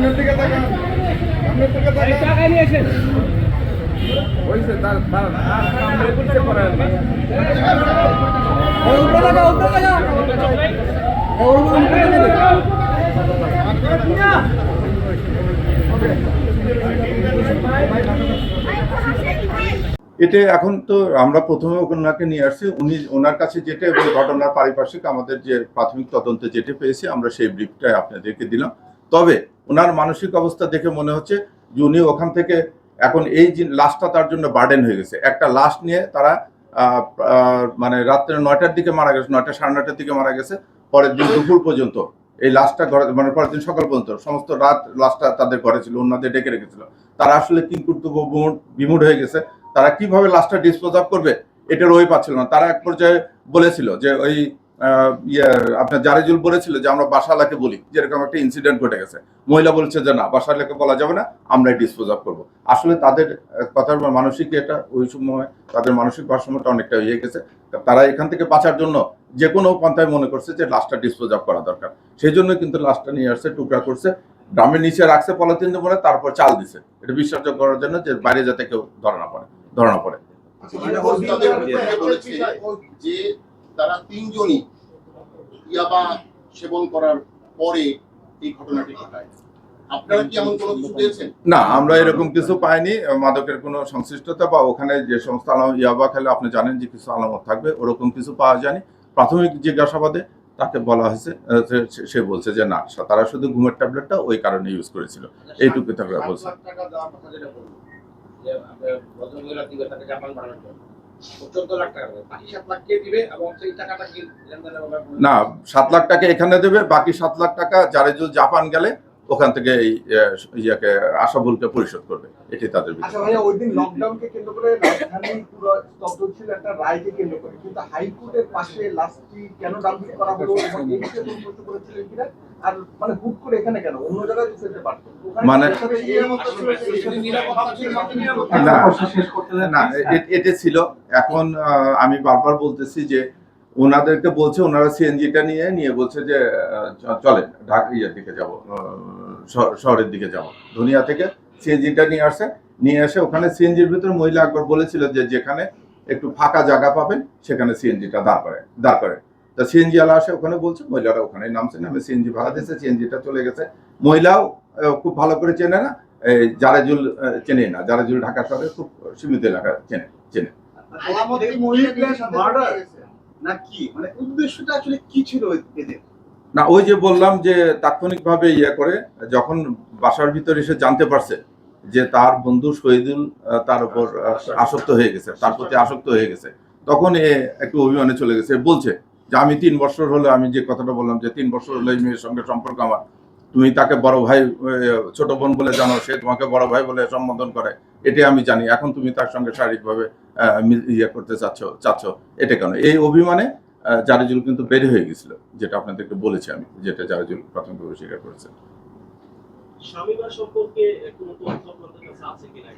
সামনের দিকে তাকান। সামনের দিকে তাকান। টাকা তার এতে এখন তো আমরা প্রথমে ওনাকে নিয়ে আসছি। উনি ওনার কাছে যেটা এবং ঘটনার পারিপার্শ্বিক আমাদের যে প্রাথমিক তদন্তে যেটা পেয়েছি আমরা সেই ব্রিফটাই আপনাদেরকে দিলাম। তবে ওনার মানসিক অবস্থা দেখে মনে হচ্ছে যে উনি ওখান থেকে এখন এই যে লাশটা তার জন্য বার্ডেন হয়ে গেছে। একটা লাশ নিয়ে তারা মানে রাত্রে নয়টার দিকে মারা গেছে, নয়টা সাড়ে নয়টার দিকে মারা গেছে পরের দিন দুপুর পর্যন্ত এই লাশটা ঘরে মানে পরের দিন সকাল পর্যন্ত সমস্ত রাত লাশটা তাদের ঘরে ছিল, অন্যদের ডেকে রেখেছিল। তারা আসলে কি কর্তব্য বিমুড হয়ে গেছে। তারা কীভাবে লাশটা ডিসপোজ অফ করবে, এটার ওই পাচ্ছিল না। তারা এক পর্যায়ে বলেছিল যে ওই ইয়ে আপনার জারেজুল বলেছিল যে আমরা বাসালাকে বলি যেরকম একটা ইনসিডেন্ট ঘটে গেছে। মহিলা বলছে যে না বাসালাকে বলা যাবে না আমরাই ডিসপোজ অফ করব। আসলে তাদের কথার মানসিক এটা ওই সময় তাদের মানসিক ভারসাম্যটা অনেকটা হয়ে গেছে। তারা এখান থেকে বাঁচার জন্য যে কোনো পন্থায় মনে করছে যে লাশটা ডিসপোজ অফ করা দরকার। সেই জন্য কিন্তু লাশটা নিয়ে আসছে টুকরা করছে ড্রামের নিচে রাখছে পলিথিন বলে তারপর চাল দিছে। এটা বিশ্বাসযোগ্য করার জন্য যে বাইরে যাতে কেউ ধরা না পড়ে। ধরা না পড়ে বলেছে যে তারা তিনজনই ইয়াবা সেবন করার পরে এই ঘটনাটি ঘটায়। না আমরা এরকম কিছু পাইনি। মাদকের কোনো সংশ্লিষ্টতা বা ওখানে যে সমস্ত আলামত ইয়াবা খেলে আপনি জানেন যে কিছু আলামত থাকবে ওরকম কিছু পাওয়া যায়নি। প্রাথমিক জিজ্ঞাসাবাদে তাকে বলা হয়েছে সে- বলছে যে না তারা শুধু ঘুমের ট্যাবলেটটা ওই কারণে ইউজ করেছিল। এইটুকু তারা বলছে। দিবে দেবে। দিবে না সাত লাখ টাকা এখানে দেবে বাকি সাত লাখ টাকা জারেজুল জাপান গেলে ওখান থেকে এই ইয়েকে আশাবুলকে পরিশোধ করবে। এটি তাদের আচ্ছা বিষয় ওই দিন লকডাউনকে কেন্দ্র করে রাজধানী পুরো স্তব্ধ ছিল একটা রায়কে কেন্দ্র করে। কিন্তু হাইকোর্টের পাশে লাস্টটি কেন ডাম্পিং করা হলো এবং এই বিষয়ে কোনো প্রশ্ন করেছিলেন কিনা? আর মানে হুট করে এখানে কেন? অন্য জায়গায় তো পারতো। মানে- ছিল, সেই সাথে নিরাপত্তা ছিল, নিরাপত্তা না শেষ করতে না এ- এটা ছিল। এখন আমি বারবার বলতেছি যে ওনাদেরকে বলছে ওনারা সিএনজিটা নিয়ে নিয়ে বলছে যে আহ, চ- চলেন ঢাকা ইয়ের দিকে যাব শহরের দিকে যাব। দুনিয়া থেকে সিএনজিটা নিয়ে আসে নিয়ে এসে ওখানে সিএনজির ভিতরে মহিলা একবার বলেছিল যে যেখানে একটু ফাঁকা জায়গা পাবেন সেখানে সিএনজিটা দাঁড় করে দাঁড় করে। তা সিএনজি আলা আসে ওখানে বলছে মহিলারা ওখানে নামছে নামে সিএনজি ভাড়া দিয়েছে সিএনজিটা চলে গেছে। মহিলাও খুব ভালো করে চেনে না এই জারেজুল চেনে না জারেজুল ঢাকা শহরে খুব সীমিত এলাকা চেনে চেনে। না মানে উদ্দেশ্যটা আসলে কি ছিল এদের? না ওই যে বললাম যে তাৎক্ষণিকভাবে ইয়ে করে যখন বাসার ভিতরে এসে জানতে পারছে যে তার বন্ধু শহীদুল আহ, তার উপর আসক্ত হয়ে গেছে তার প্রতি আসক্ত হয়ে গেছে তখন এ একটু অভিমানে চলে গেছে বলছে যে আমি তিন বছর হলে আমি যে কথাটা বললাম যে তিন বছর হলে এই মেয়ের সঙ্গে সম্পর্ক আমার তুমি তাকে বড় ভাই ছোট বোন বলে জানো সে তোমাকে বড় ভাই বলে সম্বোধন করে এটা আমি জানি। এখন তুমি তার সঙ্গে শারীরিকভাবে মি- ইয়ে করতে চাচ্ছ চাচ্ছ এটা কেন? এই অভিমানে জারেজুল কিন্তু বের হয়ে গেছিল যেটা আপনাদেরকে বলেছি আমি যেটা জারেজুল প্রাথমিকভাবে স্বীকার করেছে। স্বামীবার সম্পর্কে কোনো তথ্য আপনাদের কাছে আছে কিনা?